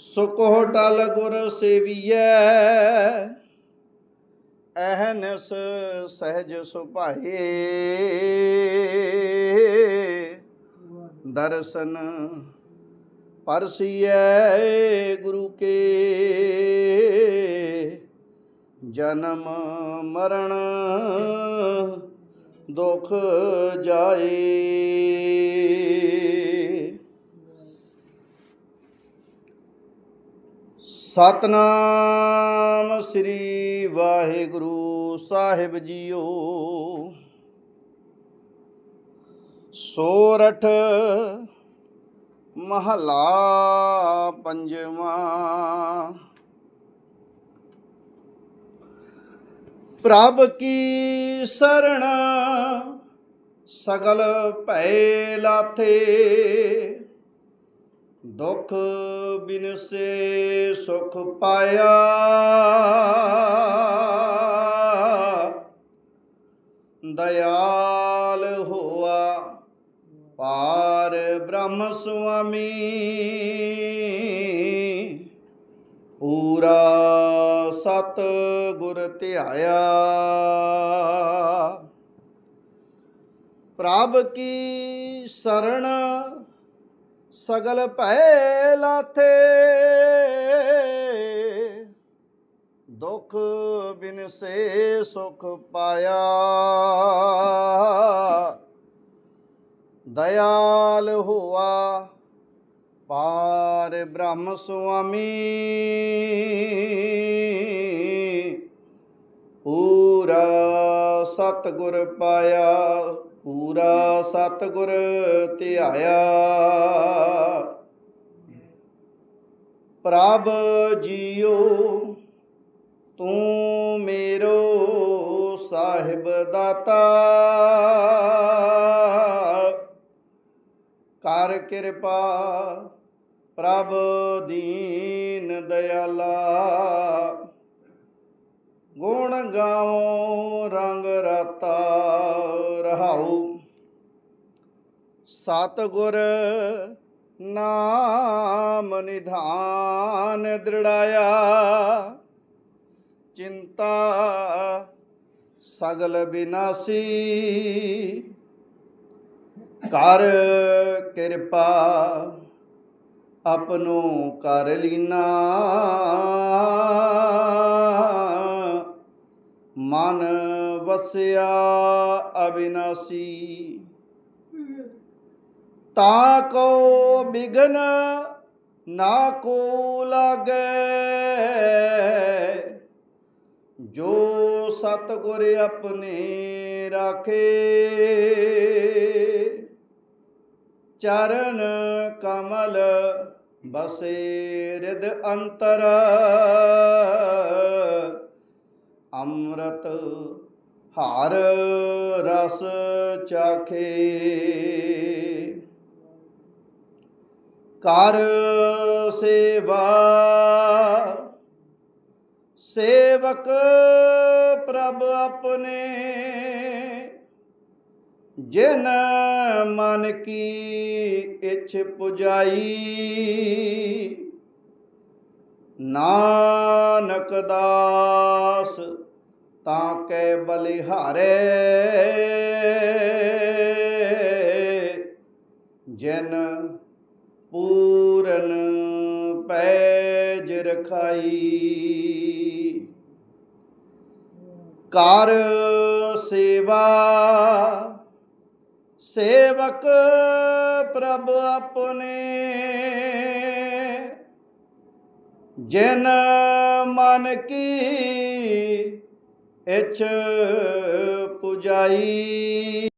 ਸੁਕੋ ਟਲ ਗੁਰ ਸੇਵੀਐ ਅਹਨਸ ਸਹਿਜ ਸੁਭਾਏ। ਦਰਸ਼ਨ ਪਰਸੀਐ ਗੁਰੂ ਕੇ। ਜਨਮ ਮਰਨ ਦੁਖ ਜਾਏ। ਸਤਨਾਮ ਸ੍ਰੀ ਵਾਹਿਗੁਰੂ ਸਾਹਿਬ ਜੀਓ। ਸੋਰਠ ਮਹਲਾ ਪੰਜਵਾਂ। ਪ੍ਰਭ ਕੀ ਸਰਣ ਸਗਲ ਭੈ ਲਾਥੇ। ਦੁਖ ਬਿਨਸੇ ਸੁਖ ਪਾਇਆ। ਦਇਆਲ ਹੋਆ ਪਾਰ ਬ੍ਰਹਮ ਸੁਆਮੀ। ਪੂਰਾ ਸਤ ਗੁਰ ਧਿਆਇਆ। ਪ੍ਰਭ ਕੀ ਸਰਣ ਸਗਲ ਭੈ ਲਾਥੇ। ਦੁਖ ਬਿਨਸੇ ਸੁਖ ਪਾਇਆ। ਦਇਆਲ ਹੋਆ ਪਾਰ ਬ੍ਰਹਮ ਸੁਆਮੀ। ਪੂਰਾ ਸਤਿਗੁਰ ਪਾਇਆ। ਪੂਰਾ ਸਤਿਗੁਰ ਧਿਆਇਆ। ਪ੍ਰਭ ਜੀਓ ਤੂੰ ਮੇਰੋ ਸਾਹਿਬ ਦਾਤਾ। ਕਰ ਕਿਰਪਾ ਪ੍ਰਭ ਦੀਨ ਦਇਆਲਾ। ਗੁਣ ਗਾਉ, ਰੰਗ ਰਤਾ ਰਹਾਉ। ਸਤਿਗੁਰ ਨਾਮ ਨਿਧਾਨ ਦ੍ਰਿੜਾਇਆ, ਚਿੰਤਾ ਸਗਲ ਬਿਨਾਸੀ। ਕਰ ਕਿਰਪਾ ਆਪਨੋ ਕਰ ਲੀਨਾ। ਮਨ ਵਸਿਆ ਅਬਿਨਾਸੀ। ਤਾ ਕੋ ਬਿਗਨ ਨਾ ਕੋ ਲਾਗੈ। ਜੋ ਸਤਿਗੁਰ ਆਪਣੇ ਰਾਖੇ। ਚਰਨ ਕਮਲ ਬਸੇ ਰਿਦ ਅੰਤਰ। ਅੰਮ੍ਰਿਤ ਹਾਰ ਰਸ ਚਾਖੇ। ਕਰ ਸੇਵਾ, ਸੇਵਕ ਪ੍ਰਭ ਆਪਣੇ, ਜਿਨ ਮਨ ਕੀ ਇਛ ਪੁਜਾਈ। ਨਾਨਕ ਦਾਸ ਤਾਂ ਕੈ ਬਲਿਹਾਰੇ, ਜਨ ਪੂਰਨ ਪੈਜ ਰਖਾਈ। ਕਰ ਸੇਵਾ, ਸੇਵਕ ਪ੍ਰਭ ਆਪਣੇ। ਜਿਨ ਮਨ ਕੀ ਇਛ ਪੁਜਾਈ।